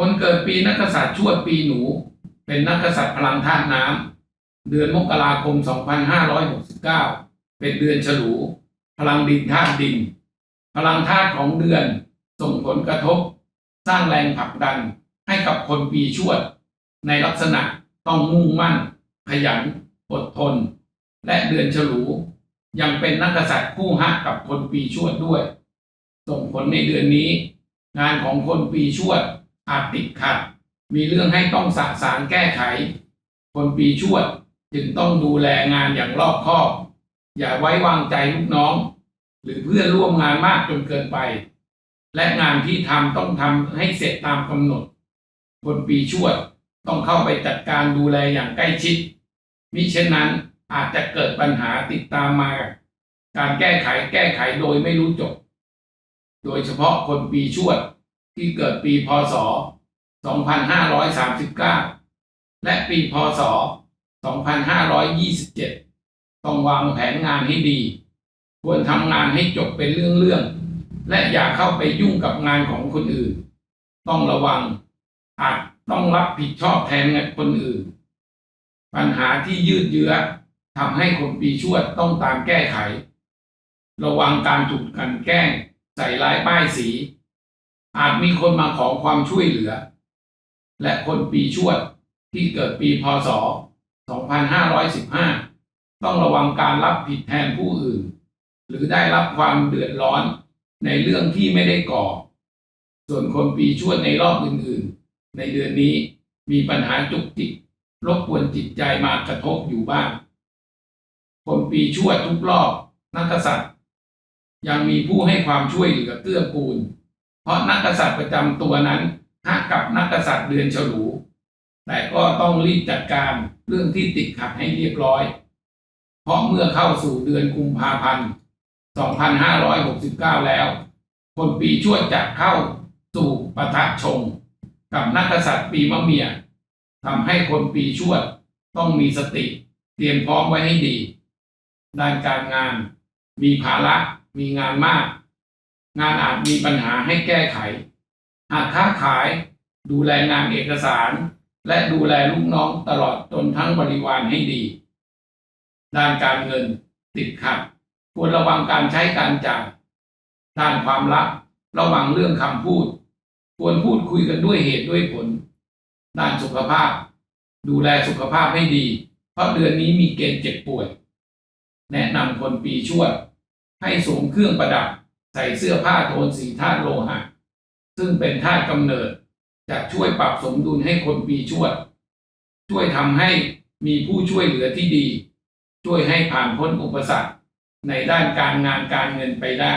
คนเกิดปีนักกษัตริย์ชวดปีหนู เป็นนักกษัตริย์พลังธาตุน้ำเดือนมกราคม 2569 เป็นเดือนฉลู พลังดินธาตุดิน พลังธาตุของเดือนส่งผลกระทบ สร้างแรงผลักดันให้กับคนปีชวด ในลักษณะต้องมุ่งมั่น ขยัน อดทน และเดือนฉลูยังเป็นนักกษัตริย์คู่ฮักกับคนปีชวดด้วย ส่งผลในเดือนนี้ งานของคนปีชวด อาจติดขัด มีเรื่องให้ต้องสะสางแก้ไข คนปีชวดจึงต้องดูแลงานอย่างรอบคอบ อย่าไว้วางใจลูกน้อง หรือเพื่อนร่วมงานมากจนเกินไป และงานที่ทำต้องทำให้เสร็จตามกำหนด คนปีชวดต้องเข้าไปจัดการดูแลอย่างใกล้ชิด มิเช่นนั้นอาจจะเกิดปัญหาติดตามมา การแก้ไขแก้ไขโดยไม่รู้จบ โดยเฉพาะคนปีชวด ที่เกิดปีพศ 2539 และปีพศ 2527 ต้องวางแผนงานให้ดี ควรทำงานให้จบเป็นเรื่องๆ และอย่าเข้าไปยุ่งกับงานของคนอื่น ต้องระวัง อาจต้องรับผิดชอบแทนคนอื่น ปัญหาที่ยืดเยื้อทำให้คนปีชวดต้องตามแก้ไข ระวังการถูกกันแกล้ง ใส่ร้ายป้ายสี อาจมีคนมาขอความช่วยเหลือ และคนปีชวดที่เกิดปีพศ 2515 ต้องระวังการรับผิดแทนผู้อื่น หรือได้รับความเดือดร้อนในเรื่องที่ไม่ได้ก่อ ส่วนคนปีชวดในรอบอื่นๆ ในเดือนนี้มีปัญหาจุกจิกรบกวนจิตใจมากระทบอยู่บ้าง คนปีชวดทุกรอบนักกษัตริย์ ยังมีผู้ให้ความช่วยเหลือเกื้อกูล เพราะนักกษัตริย์ประจำตัวนั้นหักกับนักกษัตริย์เดือนฉลูแต่ก็ต้องรีบจัดการเรื่องที่ติดขัดให้เรียบร้อย เพราะเมื่อเข้าสู่เดือนกุมภาพันธ์ 2569 แล้ว คนปีชวดจะเข้าสู่ปะทะชง กับนักกษัตริย์ปีมะเมียทำให้คนปีชวดต้องมีสติเตรียมพร้อมไว้ให้ดี ด้านการงาน มีภาระมีงานมาก งานอาจมีปัญหาให้แก้ไข หากค้าขาย ดูแลงานเอกสาร และดูแลลูกน้องตลอดจนทั้งบริวารให้ดี ด้านการเงินติดขัดควรระวังการใช้การจ่ายด้านความรักระวังเรื่องคำพูด ควรพูดคุยกันด้วยเหตุด้วยผล ด้านสุขภาพ ดูแลสุขภาพให้ดี เพราะเดือนนี้มีเกณฑ์เจ็บป่วย แนะนำคนปีชวด ให้สวมเครื่องประดับ ใส่เสื้อผ้าโทนสีธาตุโลหะ ซึ่งเป็นธาตุกำเนิดจะช่วยปรับสมดุลให้คนปีชวด ช่วยทำให้มีผู้ช่วยเหลือที่ดี ช่วยให้ผ่านพ้นอุปสรรคในด้านการงานการเงินไปได้